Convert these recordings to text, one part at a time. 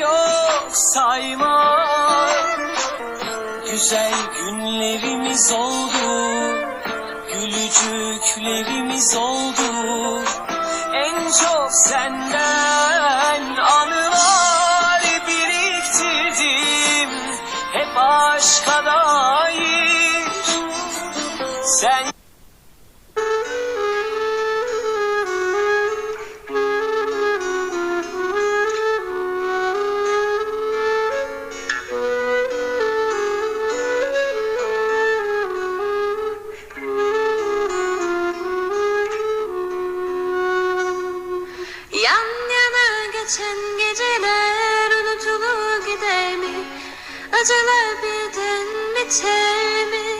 Yok sayma. Güzel günlerimiz oldu Gülücüklerimiz oldu. En çok senden anılar biriktirdim. Hep aşka dair geçen geceler unutulur gider mi? Acılar birden biter mi?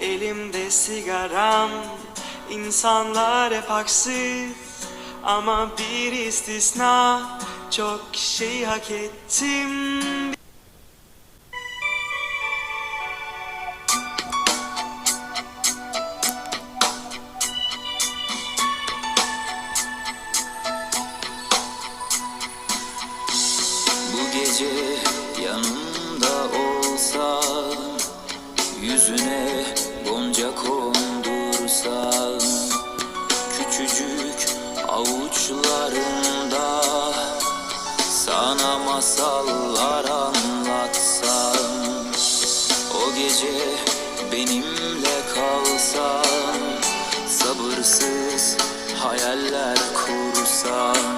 elimde sigaram. İnsanlar hep haksız ama bir istisna. Çok şey hak ettim. Bu gece yanımda olsan Yüzüne gonca kondursan Küçücük avuçlarında Sana masallar anlatsam O gece benimle kalsan Sabırsız hayaller kursan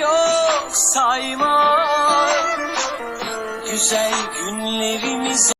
Yok sayma. Güzel günlerimiz